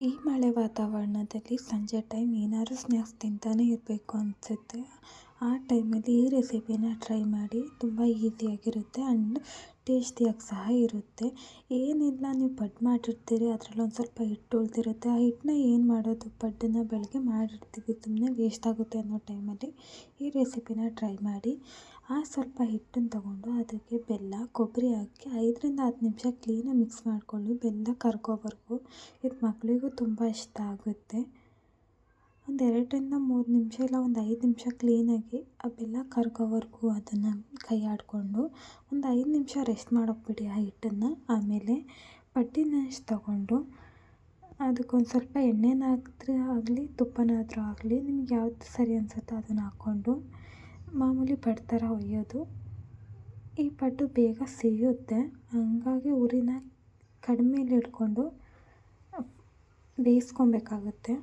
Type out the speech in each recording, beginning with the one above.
ಈ ಮಳೆ ವಾತಾವರಣದಲ್ಲಿ ಸಂಜೆ ಟೈಮ್ ಏನಾದ್ರು ಸ್ನ್ಯಾಕ್ಸ್ ತಿಂತಾನೆ ಇರಬೇಕು ಅನಿಸುತ್ತೆ. ಆ ಟೈಮಲ್ಲಿ ಈ ರೆಸಿಪಿನ ಟ್ರೈ ಮಾಡಿ. ತುಂಬ ಈಸಿಯಾಗಿರುತ್ತೆ ಆ್ಯಂಡ್ ಟೇಸ್ಟಿಯಾಗಿ ಸಹ ಇರುತ್ತೆ. ಏನಿಲ್ಲ, ನೀವು ಪಡ್ಡು ಮಾಡಿರ್ತೀರಿ, ಅದರಲ್ಲಿ ಒಂದು ಸ್ವಲ್ಪ ಹಿಟ್ಟು ಉಳಿದಿರುತ್ತೆ. ಆ ಹಿಟ್ಟನ್ನ ಏನು ಮಾಡೋದು? ಪಡ್ಡನ್ನು ಬೆಳಗ್ಗೆ ಮಾಡಿರ್ತೀವಿ. ಸುಮ್ಮನೆ ವೇಸ್ಟ್ ಆಗುತ್ತೆ ಅನ್ನೋ ಟೈಮಲ್ಲಿ ಈ ರೆಸಿಪಿನ ಟ್ರೈ ಮಾಡಿ. ಆ ಸ್ವಲ್ಪ ಹಿಟ್ಟನ್ನು ತಗೊಂಡು ಅದಕ್ಕೆ ಬೆಲ್ಲ, ಕೊಬ್ಬರಿ ಹಾಕಿ ಐದರಿಂದ ಹತ್ತು ನಿಮಿಷ ಕ್ಲೀನಾಗಿ ಮಿಕ್ಸ್ ಮಾಡಿಕೊಳ್ಳಿ ಬೆಲ್ಲ ಕರ್ಗೋವರೆಗೂ ಇದು ಮಕ್ಕಳಿಗೂ ತುಂಬ ಇಷ್ಟ ಆಗುತ್ತೆ. ಒಂದು ಎರಡರಿಂದ ಮೂರು ನಿಮಿಷ ಇಲ್ಲ, ಒಂದು ಐದು ನಿಮಿಷ ಕ್ಲೀನಾಗಿ ಆ ಬೆಲ್ಲ ಕರ್ಗೋವರೆಗೂ ಅದನ್ನು ಕೈ ಆಡಿಕೊಂಡು ಒಂದು ಐದು ನಿಮಿಷ ರೆಸ್ಟ್ ಮಾಡೋಕೆ ಬಿಡಿ ಆ ಹಿಟ್ಟನ್ನು. ಆಮೇಲೆ ಪಡ್ಡಿನಷ್ಟು ತಗೊಂಡು ಅದಕ್ಕೊಂದು ಸ್ವಲ್ಪ ಎಣ್ಣೆನಾದ್ರೂ ಆಗಲಿ, ತುಪ್ಪನಾದರೂ ಆಗಲಿ, ನಿಮ್ಗೆ ಯಾವ್ದು ಸರಿ ಅನಿಸುತ್ತೋ ಅದನ್ನು ಹಾಕ್ಕೊಂಡು ಮಾಮೂಲಿ ಪಡ್ಡು ಥರ ಒಯ್ಯೋದು. ಈ ಪಡ್ಡು ಬೇಗ ಸಿಗುತ್ತೆ ಹಂಗಾಗಿ ಉರಿನ ಕಡಿಮೇಲಿ ಇಟ್ಕೊಂಡು ಬೇಯಿಸ್ಕೊಬೇಕಾಗುತ್ತೆ.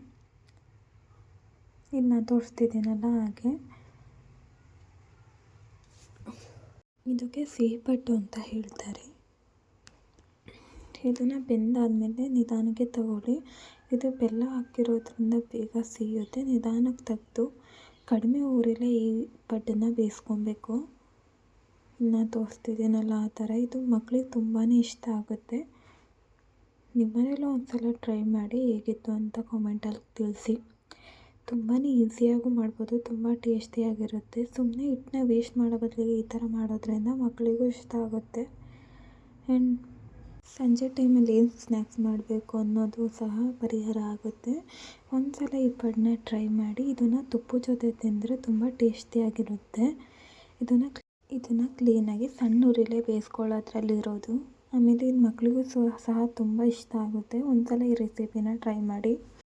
ಇದು ನಾನು ತೋರಿಸ್ತಿದ್ದೀನಲ್ಲ ಹಾಗೆ. ಇದಕ್ಕೆ ಸಿಹಿ ಪಡ್ಡು ಅಂತ ಹೇಳ್ತಾರೆ. ಇದನ್ನು ಬೆಂದಾದಮೇಲೆ ನಿಧಾನಕ್ಕೆ ತಗೊಳ್ಳಿ. ಇದು ಬೆಲ್ಲ ಹಾಕಿರೋದ್ರಿಂದ ಬೇಗ ಸಿಹಿಯುತ್ತೆ ನಿಧಾನಕ್ಕೆ ತೆಗೆದು ಕಡಿಮೆ ಊರಲ್ಲೇ ಈ ಪಡ್ಡನ್ನು ಬೇಯಿಸ್ಕೊಬೇಕು. ನಾನು ತೋರಿಸ್ತಿದ್ದೀನಲ್ಲ ಆ ಥರ. ಇದು ಮಕ್ಳಿಗೆ ತುಂಬಾ ಇಷ್ಟ ಆಗುತ್ತೆ. ನಿಮ್ಮನೇಲೂ ಒಂದು ಸಲ ಟ್ರೈ ಮಾಡಿ ಹೇಗಿತ್ತು ಅಂತ ಕಾಮೆಂಟಲ್ಲಿ ತಿಳಿಸಿ. ತುಂಬಾ ಈಸಿಯಾಗೂ ಮಾಡ್ಬೋದು, ತುಂಬ ಟೇಸ್ಟಿಯಾಗಿರುತ್ತೆ ಸುಮ್ಮನೆ ಹಿಟ್ಟನ್ನ ವೇಸ್ಟ್ ಮಾಡೋ ಬದಲಿಗೆ ಈ ಥರ ಮಾಡೋದ್ರಿಂದ ಮಕ್ಕಳಿಗೂ ಇಷ್ಟ ಆಗುತ್ತೆ. ಆ್ಯಂಡ್ ಸಂಜೆ ಟೈಮಲ್ಲಿ ಏನು ಸ್ನ್ಯಾಕ್ಸ್ ಮಾಡಬೇಕು ಅನ್ನೋದು ಸಹ ಪರಿಹಾರ ಆಗುತ್ತೆ. ಒಂದು ಸಲ ಈ ಪಡ್ಡನ್ನ ಟ್ರೈ ಮಾಡಿ ಇದನ್ನು ತುಪ್ಪದ ಜೊತೆ ತಿಂದರೆ ತುಂಬ ಟೇಸ್ಟಿಯಾಗಿರುತ್ತೆ ಇದನ್ನು ಇದನ್ನು ಕ್ಲೀನಾಗಿ ಸಣ್ಣ ಉರಿಲೇ ಬೇಯಿಸ್ಕೊಳ್ಳೋದ್ರಲ್ಲಿರೋದು ಆಮೇಲೆ ಇದು ಮಕ್ಕಳಿಗೂ ಸಹ ತುಂಬ ಇಷ್ಟ ಆಗುತ್ತೆ. ಒಂದು ಸಲ ಈ ರೆಸಿಪಿನ ಟ್ರೈ ಮಾಡಿ.